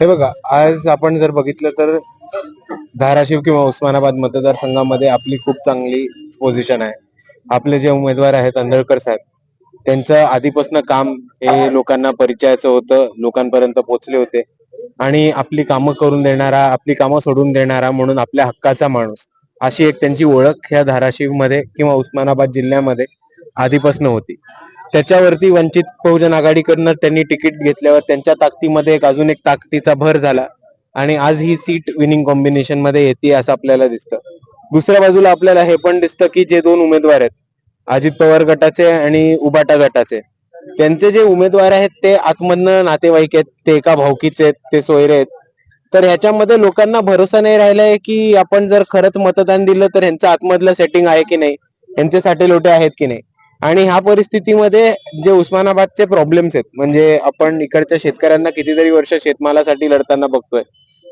हे बघा आज आपण जर बघितलं तर धाराशिव किंवा उस्मानाबाद मतदारसंघामध्ये आपली खूप चांगली पोझिशन आहे. आपले जे उमेदवार आहेत आंधळकर साहेब त्यांचं आधीपासून काम हे लोकांना परिचयाचं होतं लोकांपर्यंत पोहोचले होते. आणि आपली कामं करून देणारा आपली कामं सोडून देणारा म्हणून आपल्या हक्काचा माणूस अशी एक त्यांची ओळख ह्या धाराशिवमध्ये किंवा उस्मानाबाद जिल्ह्यामध्ये आधीपासून होती. त्याच्यावरती वंचित बहुजन आघाडीकडनं त्यांनी तिकीट घेतल्यावर त्यांच्या ताकदीमध्ये एक अजून एक ताकदीचा भर झाला. आणि आज ही सीट विनिंग कॉम्बिनेशनमध्ये येते असं आपल्याला दिसतं. दुसऱ्या बाजूला आपल्याला हे पण दिसतं की जे दोन उमेदवार आहेत अजित पवार गटाचे आणि उबाटा गटाचे त्यांचे जे उमेदवार आहेत ते आतमधनं नातेवाईक आहेत ते एका भावकीचे आहेत ते सोयरे आहेत. तर ह्याच्यामध्ये लोकांना भरोसा नाही राहिलाय की आपण जर खरंच मतदान दिलं तर ह्यांचं आतमधलं सेटिंग आहे की नाही यांचे साठे लोटे आहेत की नाही. आणि ह्या परिस्थितीमध्ये जे उस्मानाबादचे प्रॉब्लेम्स आहेत म्हणजे आपण इकडच्या शेतकऱ्यांना कितीतरी वर्ष शेतमालासाठी लढताना बघतोय.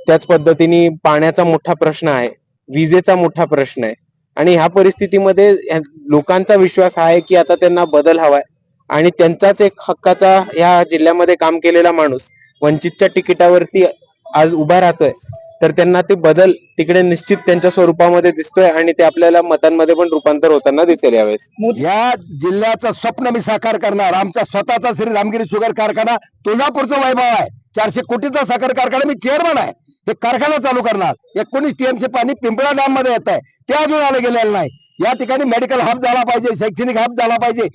त्याच पद्धतीने पाण्याचा मोठा प्रश्न आहे विजेचा मोठा प्रश्न आहे. आणि ह्या परिस्थितीमध्ये लोकांचा विश्वास हा आहे की आता त्यांना बदल हवाय. आणि त्यांचाच एक हक्काचा ह्या जिल्ह्यामध्ये काम केलेला माणूस वंचितच्या तिकिटावरती आज उभा राहतोय. तर त्यांना ते बदल तिकडे निश्चित त्यांच्या स्वरूपामध्ये दिसतोय आणि ते आपल्याला मतांमध्ये पण रूपांतर होताना दिसेल यावेळेस. या जिल्ह्याचं स्वप्न मी साकार करणार. आमचा स्वतःचा श्री रामगिरी शुगर कारखाना तुळजापूरचा वैभव आहे. चारशे कोटीचा साखर कारखाना मी चेअरमन आहे. हे कारखाना चालू करणार. एकोणीस टीएमचे पाणी पिंपळा डॅममध्ये येत आहे. ते अजून आलं गेलेलं नाही. या ठिकाणी मेडिकल हब झाला पाहिजे शैक्षणिक हब झाला पाहिजे.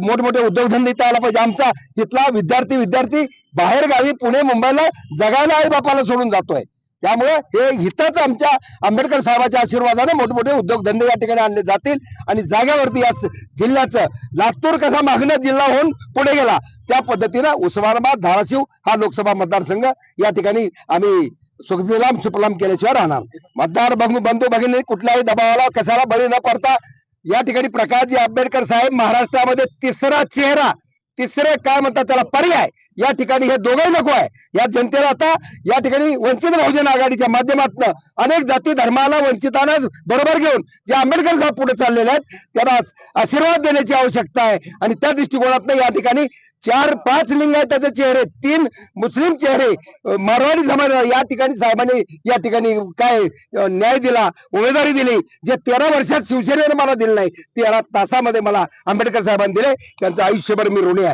मोठमोठे उद्योगधंदे इथं आला पाहिजे. आमचा तिथला विद्यार्थी विद्यार्थी बाहेर गावी पुणे मुंबईला जगायला आई बापाला सोडून जातोय. त्यामुळे हे हितच आमच्या आंबेडकर साहेबाच्या आशीर्वादाने मोठमोठे उद्योगधंदे या ठिकाणी आणले जातील आणि जागेवरती या जिल्ह्याचं लातूर कसा मागणं जिल्हा होऊन पुढे गेला त्या पद्धतीनं उस्मानाबाद धाराशिव हा लोकसभा मतदारसंघ या ठिकाणी आम्ही सुखदिलाम सुपलाम केल्याशिवाय राहणार. मतदार बंधू भगिनी कुठल्याही दबावाला कशाला बळी न पडता या ठिकाणी प्रकाशजी आंबेडकर साहेब महाराष्ट्रामध्ये तिसरा चेहरा तिसरे काय म्हणतात त्याला? पर्याय. या ठिकाणी हे दोघंही नको आहे. या जनतेला आता या ठिकाणी वंचित बहुजन आघाडीच्या माध्यमातून अनेक जाती धर्माला वंचितांना बरोबर घेऊन जे आंबेडकर साहेब पुढे चाललेले आहेत त्यांना आशीर्वाद देण्याची आवश्यकता आहे. आणि त्या दृष्टिकोनातनं या ठिकाणी चार पाच लिंगायताचे चेहरे तीन मुस्लिम चेहरे. मारवाडी समाज या ठिकाणी साहेबांनी या ठिकाणी काय न्याय दिला उमेदवारी दिली जे तेरा वर्षात शिवसेनेने मला दिलं नाही तेरा तासामध्ये मला आंबेडकर साहेबांनी दिले. त्यांचं आयुष्यभर मी ऋणी आहे.